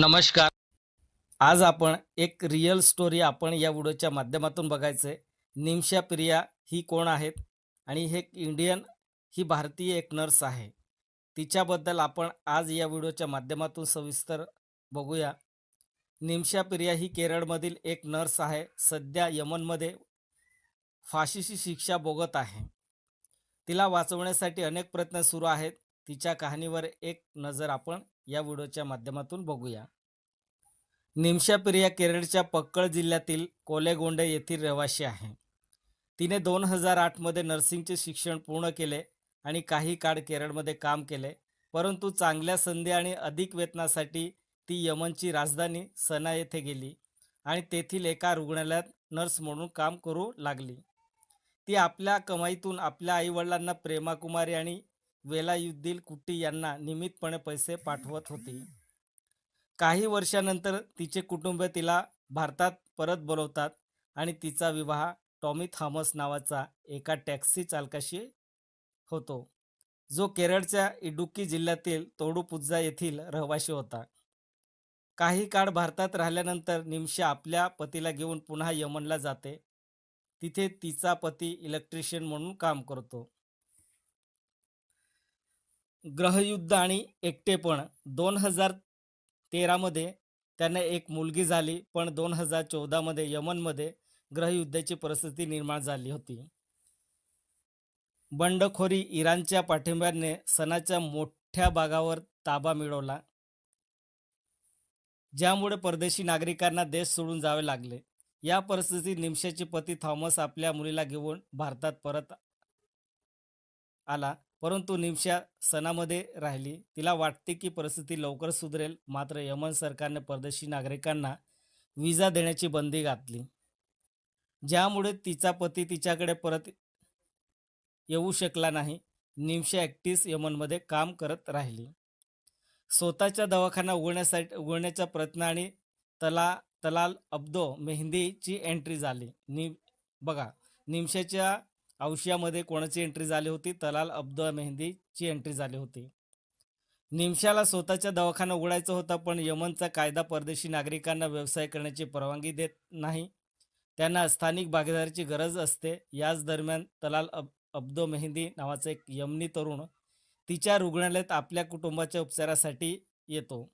नमस्कार. आज आपण एक रिअल स्टोरी आपण या व्हिडिओच्या माध्यमातून बघायचं आहे निमशा प्रिया ही कोण आहेत? आणि हे इंडियन ही भारतीय एक नर्स आहे. तिच्याबद्दल आपण आज या व्हिडिओच्या माध्यमातून सविस्तर बघूया. निमशा प्रिया ही केरळमधील एक नर्स आहे. सध्या यमनमध्ये फाशीची शिक्षा भोगत आहे. तिला वाचवण्यासाठी अनेक प्रयत्न सुरू आहेत. तिच्या कहाणीवर एक नजर आपण या व्हिडिओच्या माध्यमातून बघूया. निमशा प्रिया केरळच्या पक्कळ जिल्ह्यातील कोलेगोंडे येथील रहिवासी आहे. तिने दोन हजार आठमध्ये नर्सिंगचे शिक्षण पूर्ण केले आणि काही काळ केरळमध्ये काम केले परंतु चांगल्या संधी आणि अधिक वेतनासाठी ती यमनची राजधानी सना येथे गेली आणि तेथील एका रुग्णालयात नर्स म्हणून काम करू लागली. ती आपल्या कमाईतून आपल्या आईवडिलांना प्रेमाकुमारी आणि वेलायुद्दीन कुट्टी यांना नियमितपणे पैसे पाठवत होती. काही वर्षानंतर तिचे कुटुंब तिला भारतात परत बोलवतात आणि तिचा विवाह टॉमी थॉमस नावाचा एका टॅक्सी चालकाशी होतो जो केरळच्या इडुक्की जिल्ह्यातील तोडुपुझा येथील रहिवाशी होता. काही काळ भारतात राहिल्यानंतर निमशा आपल्या पतीला घेऊन पुन्हा यमनला जाते. तिथे तिचा पती इलेक्ट्रिशियन म्हणून काम करतो. ग्रहयुद्ध आणि एकटेपण. दोन हजार तेरामध्ये त्यांना एक मुलगी झाली पण दोन हजार चौदामध्ये यमनमध्ये ग्रहयुद्धाची परिस्थिती निर्माण झाली होती. बंडखोरी इराणच्या पाठिंब्याने सणाच्या मोठ्या भागावर ताबा मिळवला. ज्यामुळे परदेशी नागरिकांना देश सोडून जावे लागले. या परिस्थितीत निमशाचे पती थॉमस आपल्या मुलीला घेऊन भारतात परत आला. परंतु निमशा सणामध्ये राहिली. तिला वाटते की परिस्थिती लवकर सुधरेल. मात्र यमन सरकारने परदेशी नागरिकांना विजा देण्याची बंदी घातली. ज्यामुळे तिचा पती तिच्याकडे परत येऊ शकला नाही. निमशा ॲक्टिस यमनमध्ये काम करत राहिली. स्वतःचा दवाखाना उघडण्यासाठी उघडण्याचा प्रयत्न आणि तला तलाल अब्दो मेहंदीची एंट्री झाली. नि बघा निमशाच्या औशियामध्ये कोणाची एंट्री झाली होती? तलाल अब्दुल मेहंदीची एंट्री झाली होती. निमशाला स्वतःचा दवाखाना उघडायचा होता पण यमनचा कायदा परदेशी नागरिकांना व्यवसाय करण्याची परवानगी देत नाही. त्यांना स्थानिक भागीदारीची गरज असते. याच दरम्यान तलाल अब अब्दो मेहंदी नावाचा एक यमनी तरुण तिच्या रुग्णालयात आपल्या कुटुंबाच्या उपचारासाठी येतो.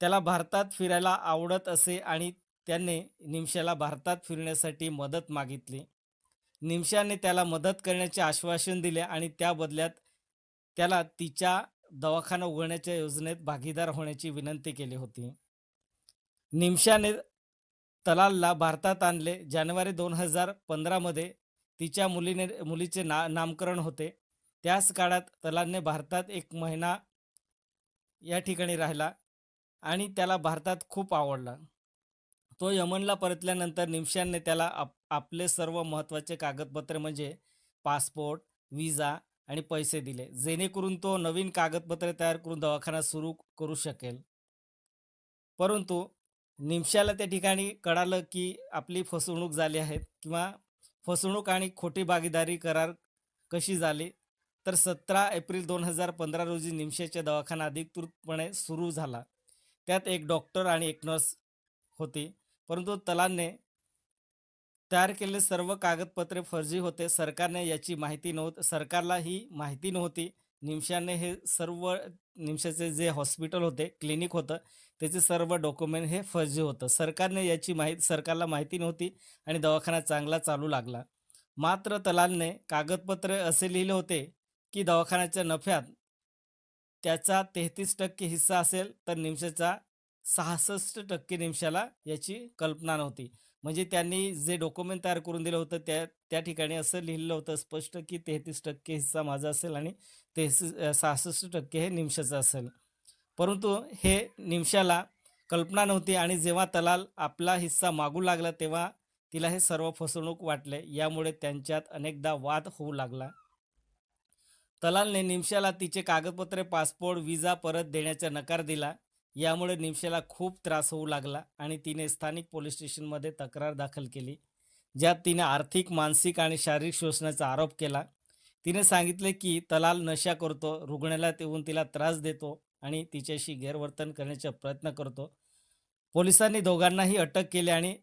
त्याला भारतात फिरायला आवडत असे आणि त्याने निमशाला भारतात फिरण्यासाठी मदत मागितली. निमशाने त्याला मदत करण्याचे आश्वासन दिले आणि त्या बदल्यात त्याला तिच्या दवाखाना उघडण्याच्या योजनेत भागीदार होण्याची विनंती केली होती. निमशाने तलालला भारतात आणले. जानेवारी दोन हजार पंधरामध्ये तिच्या मुलीने मुलीचे ना नामकरण होते. त्याच काळात तलालने भारतात एक महिना या ठिकाणी राहिला आणि त्याला भारतात खूप आवडला. तो यमनला परतल्यानंतर निमशानने त्याला आप आपले सर्व महत्त्वाचे कागदपत्रे म्हणजे पासपोर्ट विजा आणि पैसे दिले. जेणेकरून तो नवीन कागदपत्रे तयार करून दवाखाना सुरू करू शकेल. परंतु निमशाला त्या ठिकाणी कळालं की आपली फसवणूक झाली आहे किंवा फसवणूक आणि खोटी भागीदारी करार कशी झाली तर सतरा एप्रिल दोन हजार पंधरा रोजी निमशाचा दवाखाना अधिकृतपणे सुरू झाला. त्यात एक डॉक्टर आणि एक नर्स होती. परंतु तलानने तयार केलेले सर्व कागदपत्रे फर्जी होते. सरकारने याची माहिती नव्हती सरकारला ही माहिती नव्हती. निमशाने हे सर्व निमशाचे जे हॉस्पिटल होते क्लिनिक होतं त्याचे सर्व डॉक्युमेंट हे फर्जी होतं. सरकारने याची माहिती सरकारला माहिती नव्हती आणि दवाखाना चांगला चालू लागला. मात्र तलालने कागदपत्रे असे लिहिले होते की दवाखान्याच्या नफ्यात त्याचा तेहतीस टक्के हिस्सा असेल तर निमशाचा सहासष्ट टक्के निमशाला याची कल्पना नव्हती. म्हणजे त्यांनी जे डॉक्युमेंट तयार करून दिलं होतं त्या त्या ठिकाणी असं लिहिलं होतं स्पष्ट की तेहतीस टक्के हिस्सा माझा असेल आणि तेहतीस सहासष्ट टक्के हे निमशाचं असेल. परंतु हे निमशाला कल्पना नव्हती आणि जेव्हा तलाल आपला हिस्सा मागू लागला तेव्हा तिला हे सर्व फसवणूक वाटले. यामुळे त्यांच्यात अनेकदा वाद होऊ लागला. तलालने निमशाला तिचे कागदपत्रे पासपोर्ट विजा परत देण्याचा नकार दिला. यामुळे निमशेला खूप त्रास होऊ लागला आणि तिने स्थानिक पोलीस स्टेशनमध्ये तक्रार दाखल केली ज्यात तिने आर्थिक मानसिक आणि शारीरिक शोषणाचा आरोप केला. तिने सांगितले की तलाल नशा करतो रुग्णालयात येऊन तिला त्रास देतो आणि तिच्याशी गैरवर्तन करण्याचा प्रयत्न करतो. पोलिसांनी दोघांनाही अटक केली आणि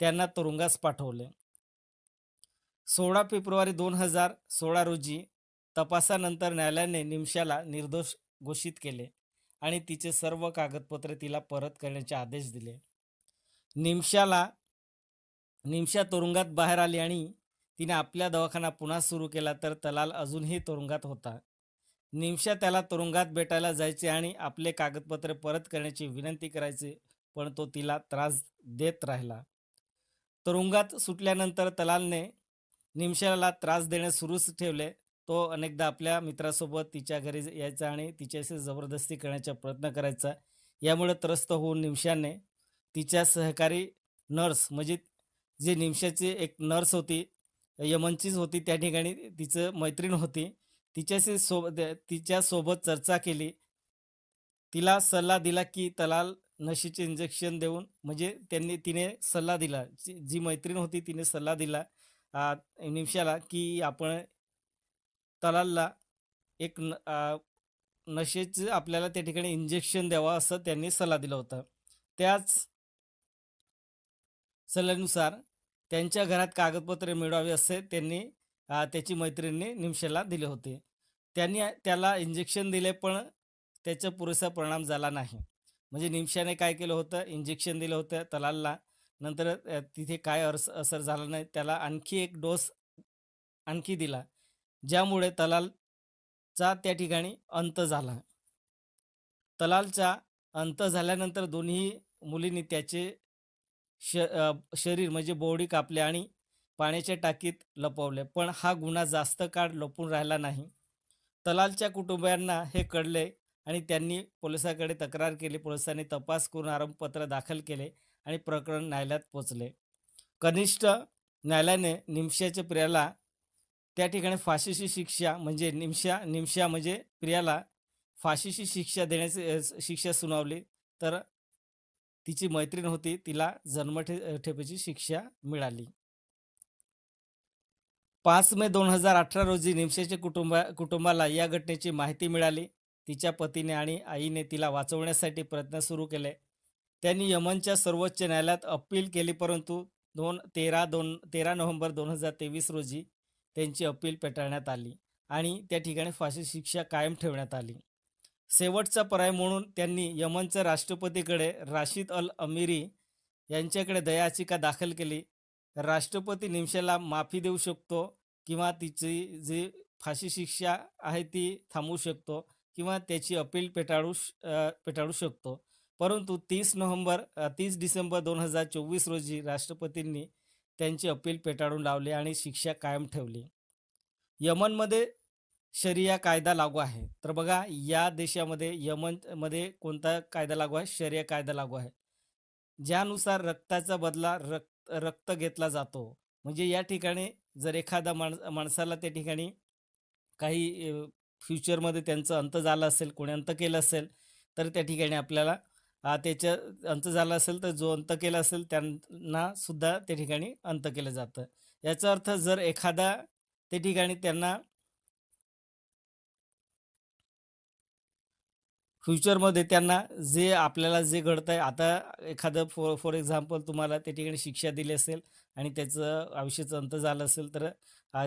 त्यांना तुरुंगास पाठवले. सोळा फेब्रुवारी दोन हजार सोळा रोजी तपासानंतर न्यायालयाने निमशाला निर्दोष घोषित केले. आणि तिचे सर्व कागदपत्रे तिला परत करण्याचे आदेश दिले. निमशाला निमशा तुरुंगात बाहेर आली आणि तिने आपल्या दवाखाना पुन्हा सुरू केला तर तलाल अजूनही तुरुंगात होता. निमशा त्याला तुरुंगात भेटायला जायचे आणि आपले कागदपत्रे परत करण्याची विनंती करायचे पण तो तिला त्रास देत राहिला. तुरुंगात सुटल्यानंतर तलालने निमशाला त्रास देणे सुरूच ठेवले. तो अनेकदा आपल्या मित्रासोबत तिच्या घरी यायचा आणि तिच्याशी जबरदस्ती करण्याचा प्रयत्न करायचा. यामुळे त्रस्त होऊन निमशाने तिच्या सहकारी नर्स म्हणजे जे निमशाची एक नर्स होती यमनचीच होती त्या ठिकाणी तिचं मैत्रीण होती. तिच्याशी सोबत तिच्यासोबत चर्चा केली. तिला सल्ला दिला की तलाल नशीचे इंजेक्शन देऊन म्हणजे त्यांनी तिने सल्ला दिला. जी जी मैत्रीण होती तिने सल्ला दिला निमशाला की आपण तलालला. एक न नशेचं आपल्याला त्या ठिकाणी इंजेक्शन द्यावं असं त्यांनी सल्ला दिला होता. त्याच सल्ल्यानुसार त्यांच्या घरात कागदपत्रे मिळवावी असे त्यांनी त्याची मैत्रिणीने निमशेला दिले होते. त्यांनी त्याला इंजेक्शन दिले पण त्याचा पुरेसा परिणाम झाला नाही. म्हणजे निमशाने काय केलं होतं? इंजेक्शन दिलं होतं तलालला. नंतर तिथे काय अर्स असर झाला नाही त्याला आणखी एक डोस आणखी दिला. ज्यामुळे तलालचा त्या ठिकाणी अंत झाला. तलालचा अंत झाल्यानंतर दोन्ही मुलींनी त्याचे श शरीर म्हणजे बोडी कापले आणि पाण्याच्या टाकीत लपवले. पण हा गुन्हा जास्त काळ लपून राहिला नाही. तलालच्या कुटुंबियांना हे कळले आणि त्यांनी पोलिसाकडे तक्रार केली. पोलिसांनी तपास करून आरोपपत्र दाखल केले आणि प्रकरण न्यायालयात पोचले. कनिष्ठ न्यायालयाने निमशाच्या प्रियाला त्या ठिकाणी फाशीची शिक्षा म्हणजे निमशा निमशा म्हणजे प्रियाला फाशीची शिक्षा देण्याची शिक्षा सुनावली. तर तिची मैत्रीण होती तिला जन्मठे ठेपेची शिक्षा मिळाली. पाच मे दोन हजार अठरा रोजी निमशेच्या कुटुंबा कुटुंबाला या घटनेची माहिती मिळाली. तिच्या पतीने आणि आईने तिला वाचवण्यासाठी प्रयत्न सुरू केले. त्यांनी यमनच्या सर्वोच्च न्यायालयात अपील केली परंतु दोन तेरा दोन तेरा नोव्हेंबर दोन हजार तेवीस रोजी त्यांची अपील पेटाळण्यात आली आणि त्या ठिकाणी फाशी शिक्षा कायम ठेवण्यात आली. शेवटचा पर्याय म्हणून त्यांनी यमनच्या राष्ट्रपतीकडे राशिद अल अमिरी यांच्याकडे दयाचिका दाखल केली. राष्ट्रपती निमशाला माफी देऊ शकतो किंवा तिची जी फाशी शिक्षा आहे ती थांबवू शकतो किंवा त्याची अपील पेटाळू श पेटाळू शकतो. परंतु तीस नोव्हेंबर तीस डिसेंबर दोन हजार चोवीस रोजी राष्ट्रपतींनी त्यांची अपील पेटाळून लावली आणि शिक्षा कायम ठेवली. यमनमध्ये शरिया कायदा लागू आहे. तर बघा या देशामध्ये यमनमध्ये कोणता कायदा लागू आहे? शरिया कायदा लागू आहे. ज्यानुसार रक्ताचा बदला रक्त रक्त घेतला जातो. म्हणजे या ठिकाणी जर एखादा माणसा माणसाला त्या ठिकाणी काही फ्युचरमध्ये त्यांचं अंत झालं असेल कोणी अंत केलं असेल तर त्या ठिकाणी आपल्याला त्याच्या अंत झाला असेल तर जो अंत केला असेल त्यांना सुद्धा त्या ठिकाणी अंत केलं जातं. याचा अर्थ जर एखादा त्या ठिकाणी त्यांना फ्युचरमध्ये त्यांना जे आपल्याला जे घडतं आहे आता एखादं फॉर फॉर एक्झाम्पल तुम्हाला त्या ठिकाणी शिक्षा दिली असेल आणि त्याचं आयुष्याचं अंत झालं असेल तर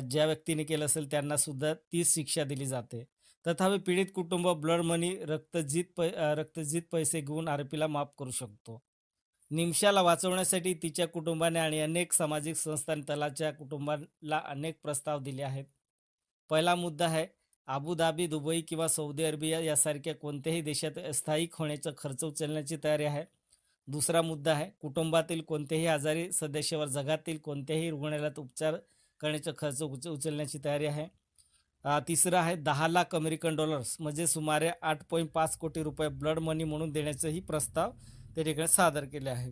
ज्या व्यक्तीने केलं असेल त्यांना सुद्धा तीच शिक्षा दिली जाते. तथापि पीडित कुटुंब ब्लड मनी रक्तजित पै रक्तजित रक्तजीत पैसे घेऊन आरोपीला माफ करू शकतो. निमशाला वाचवण्यासाठी तिच्या कुटुंबाने आणि अनेक सामाजिक संस्थांनी तलाच्या कुटुंबाला अनेक प्रस्ताव दिले आहेत. पहिला मुद्दा आहे अबुधाबी दुबई किंवा सौदी अरेबिया यासारख्या कोणत्याही देशात स्थायिक होण्याचा खर्च उचलण्याची तयारी आहे. दुसरा मुद्दा आहे कुटुंबातील कोणत्याही आजारी सदस्यावर जगातील कोणत्याही रुग्णालयात उपचार करण्याचा खर्च उच उचलण्याची तयारी आहे. तिसरं आहे दहा लाख अमेरिकन डॉलर्स म्हणजे सुमारे आठ पॉईंट पाच कोटी रुपये ब्लड मनी म्हणून देण्याचंही प्रस्ताव त्या ठिकाणी सादर केले आहे.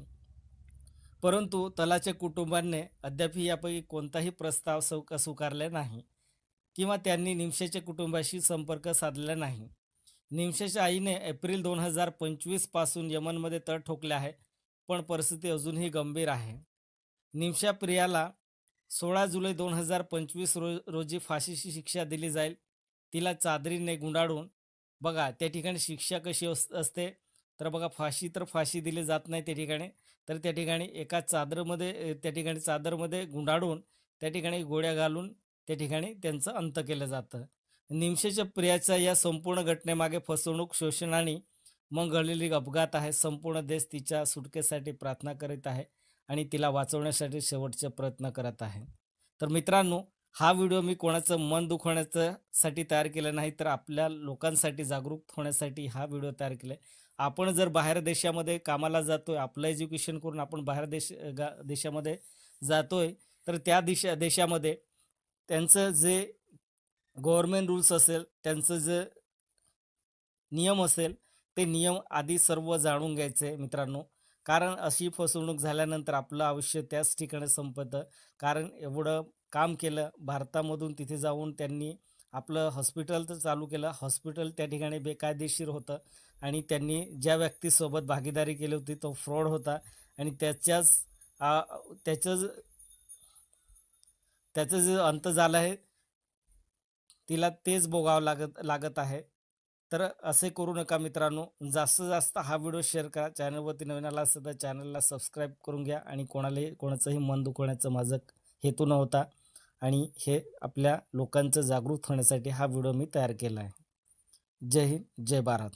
परंतु तलाच्या कुटुंबाने अद्यापही यापैकी कोणताही प्रस्ताव सौ स्वीकारला नाही किंवा त्यांनी निमशेच्या कुटुंबाशी संपर्क साधला नाही. निमशेच्या आईने एप्रिल दोन हजार पंचवीसपासून यमनमध्ये तळ ठोकले आहे पण परिस्थिती अजूनही गंभीर आहे. निमशा प्रियाला सोळा जुलै दोन हजार पंचवीस रो रोजी फाशीची शिक्षा दिली जाईल. तिला चादरीने गुंडाळून बघा त्या ठिकाणी शिक्षा कशी अस असते? तर बघा फाशी तर फाशी दिली जात नाही त्या ठिकाणी. तर त्या ठिकाणी एका चादरमध्ये त्या ठिकाणी चादरमध्ये गुंडाळून त्या ठिकाणी गोळ्या घालून त्या ठिकाणी त्यांचं अंत केलं जातं. निमशेच्या प्रियाच्या या संपूर्ण घटनेमागे फसवणूक शोषण आणि मग घडलेली अपघात आहे. संपूर्ण देश तिच्या सुटकेसाठी प्रार्थना करीत आहे. आणि तिला वाचवण्यासाठी शेवटचे प्रयत्न करत आहे. तर मित्रांनो हा व्हिडिओ मी कोणाचं मन दुखवण्यासाठी तयार केला नाही तर आपल्या लोकांसाठी जागरूक होण्यासाठी हा व्हिडिओ तयार केला आहे आपण जर बाहेर देशामध्ये कामाला जातोय आपलं एज्युकेशन करून आपण बाहेर देश गा देशामध्ये जातोय तर त्या दिशा देशामध्ये त्यांचं जे गव्हर्मेंट रूल्स असेल त्यांचं जे नियम असेल ते नियम आधी सर्व जाणून घ्यायचे मित्रांनो. कारण अशी फसवणूक झाल्यानंतर आपलं आयुष्य त्याच ठिकाणी संपतं. कारण एवढं काम केलं भारतामधून तिथे जाऊन त्यांनी आपलं हॉस्पिटल तर चालू केलं. हॉस्पिटल त्या ठिकाणी बेकायदेशीर होतं आणि त्यांनी ज्या व्यक्तीसोबत भागीदारी केली होती तो फ्रॉड होता आणि त्याच्याच त्याचं त्याचं जे अंत झालं आहे तिला तेच भोगावं लागत लागत आहे. तर असे करू नका मित्रांनो. जास्तीत जास्त हा व्हिडिओ शेअर करा. चॅनलवरती नवीन आला असेल तर चॅनलला सबस्क्राईब करून घ्या आणि कोणालाही कोणाचंही मन दुखवण्याचा माझं हेतू नव्हता. आणि हे आपल्या लोकांचं जागृत होण्यासाठी हा व्हिडिओ मी तयार केला आहे. जय हिंद जय भारत.